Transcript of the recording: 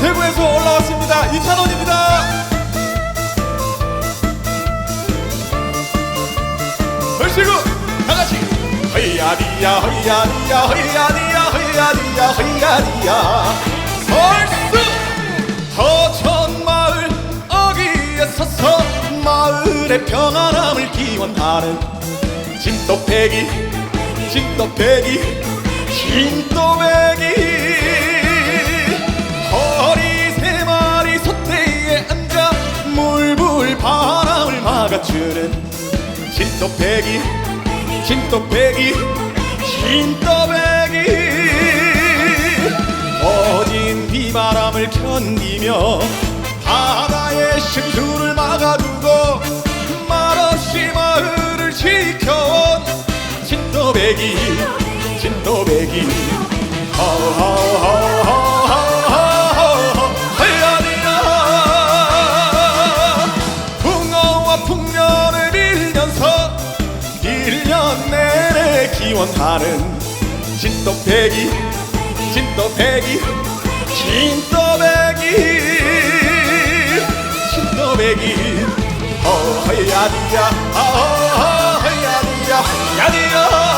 대구에서 올라왔습니다. 이찬원입니다. 얼씨구! 다 같이! 허이야디야 허이야디야 허이야디야 허이야디야 허이야디야. 얼쑤! 허천마을 어귀에 서서 마을의 평안함을 기원하는 진또배기 진또배기 진또배기 물불 바람을 막아주는 진또배기 진또배기 진또배기. 어진 비바람을 견디며 바다의 심수를 막아두고 말없이 마을을 지켜온 진또배기 진또배기. 허허허허허허 내내 기원하는 진또배기 진또배기 진또배기. 진또배기. 어허야디야. 어허야디야. 야디야